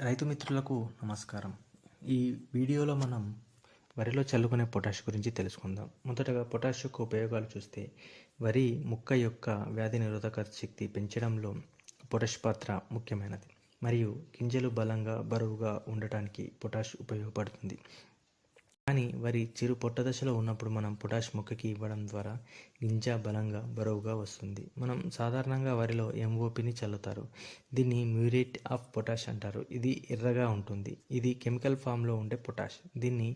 రైతు మిత్రులకు నమస్కారం. ఈ వీడియోలో మనం వరిలో చల్లుకునే పొటాష్ గురించి తెలుసుకుందాం. మొదటగా పొటాష్ యొక్క ఉపయోగాలు చూస్తే వరి ముక్క యొక్క వ్యాధి నిరోధక శక్తి పెంచడంలో పొటాష్ పాత్ర ముఖ్యమైనది. మరియు గింజలు బలంగా బరువుగా ఉండటానికి పొటాష్ ఉపయోగపడుతుంది. కానీ వరి చిరు పొట్ట దశలో ఉన్నప్పుడు మనం పొటాష్ మొక్కకి ఇవ్వడం ద్వారా గింజ బలంగా బరువుగా వస్తుంది. మనం సాధారణంగా వరిలో ఎంఓపిని చల్లుతారు. దీన్ని మ్యూరేట్ ఆఫ్ పొటాష్ అంటారు. ఇది ఎర్రగా ఉంటుంది. ఇది కెమికల్ ఫామ్లో ఉండే పొటాష్. దీన్ని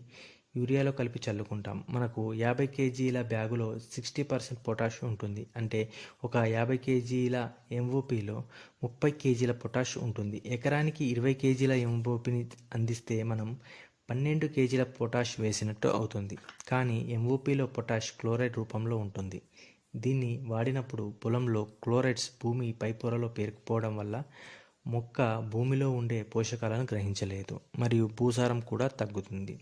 యూరియాలో కలిపి చల్లుకుంటాం. మనకు యాభై కేజీల బ్యాగులో సిక్స్టీ పర్సెంట్ పొటాష్ ఉంటుంది. అంటే ఒక యాభై కేజీల ఎంఓపిలో ముప్పై కేజీల పొటాష్ ఉంటుంది. ఎకరానికి ఇరవై కేజీల ఎంఓపిని అందిస్తే మనం పన్నెండు కేజీల పొటాష్ వేసినట్టు అవుతుంది. కానీ ఎంఓపిలో పొటాష్ క్లోరైడ్ రూపంలో ఉంటుంది. దీన్ని వాడినప్పుడు పొలంలో క్లోరైడ్స్ భూమి పైపొరలో పేరుకుపోవడం వల్ల మొక్క భూమిలో ఉండే పోషకాలను గ్రహించలేదు. మరియు భూసారం కూడా తగ్గుతుంది.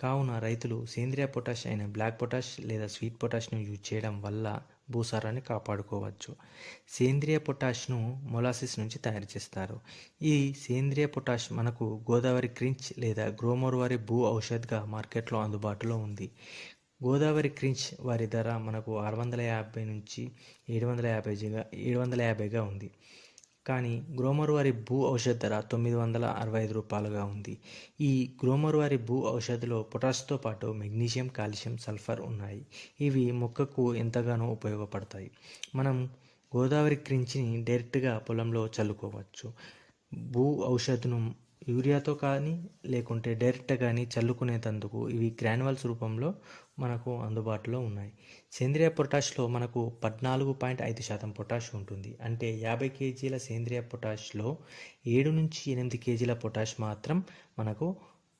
కావున రైతులు సేంద్రియ పొటాష్ అయిన బ్లాక్ పొటాష్ లేదా స్వీట్ పొటాష్ను యూజ్ చేయడం వల్ల భూసారాన్ని కాపాడుకోవచ్చు. సేంద్రియ పొటాష్ను మొలాసిస్ నుంచి తయారు చేస్తారు. ఈ సేంద్రియ పొటాష్ మనకు గోదావరి క్రించ్ లేదా గ్రోమోర్ వారి భూ ఔషధ్గా మార్కెట్లో అందుబాటులో ఉంది. గోదావరి క్రించ్ వారి ధర మనకు ఆరు వందల యాభై నుంచి ఏడు వందల యాభై ఏడు వందల యాభైగా ఉంది. కానీ గ్రోమర్ వారి భూ ఔషధ ధర తొమ్మిది వందల అరవై ఐదు రూపాయలుగా ఉంది. ఈ గ్రోమర్ వారి భూ ఔషధిలో పొటాష్తో పాటు మెగ్నీషియం కాల్షియం సల్ఫర్ ఉన్నాయి. ఇవి మొక్కకు ఎంతగానో ఉపయోగపడతాయి. మనం గోదావరి క్రించిని డైరెక్ట్గా పొలంలో చల్లుకోవచ్చు. భూ ఔషధను యూరియాతో కానీ లేకుంటే డైరెక్ట్ కానీ చల్లుకునేటందుకు ఇవి గ్రాన్యువల్స్ రూపంలో మనకు అందుబాటులో ఉన్నాయి. సేంద్రియ పొటాష్లో మనకు పద్నాలుగు పాయింట్ ఐదు శాతం పొటాష్ ఉంటుంది. అంటే యాభై కేజీల సేంద్రియ పొటాష్లో ఏడు నుంచి ఎనిమిది కేజీల పొటాష్ మాత్రం మనకు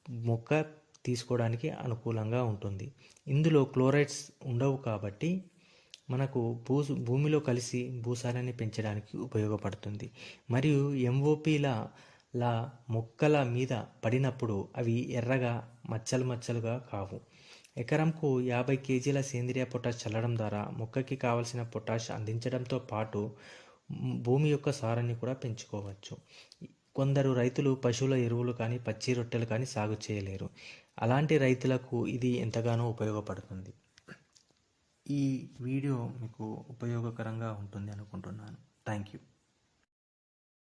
మొక్క తీసుకోవడానికి అనుకూలంగా ఉంటుంది. ఇందులో క్లోరైడ్స్ ఉండవు కాబట్టి మనకు భూ భూమిలో కలిసి భూసారాన్ని పెంచడానికి ఉపయోగపడుతుంది. మరియు ఎంఓపిల లా మొక్కల మీద పడినప్పుడు అవి ఎర్రగా మచ్చలు మచ్చలుగా కావు. ఎకరంకు యాభై కేజీల సేంద్రియ పొటాష్ చల్లడం ద్వారా మొక్కకి కావలసిన పొటాష్ అందించడంతో పాటు భూమి యొక్క సారాన్ని కూడా పెంచుకోవచ్చు. కొందరు రైతులు పశువుల ఎరువులు కానీ పచ్చి రొట్టెలు కానీ సాగు చేయలేరు. అలాంటి రైతులకు ఇది ఎంతగానో ఉపయోగపడుతుంది. ఈ వీడియో మీకు ఉపయోగకరంగా ఉంటుంది అనుకుంటున్నాను. Thank you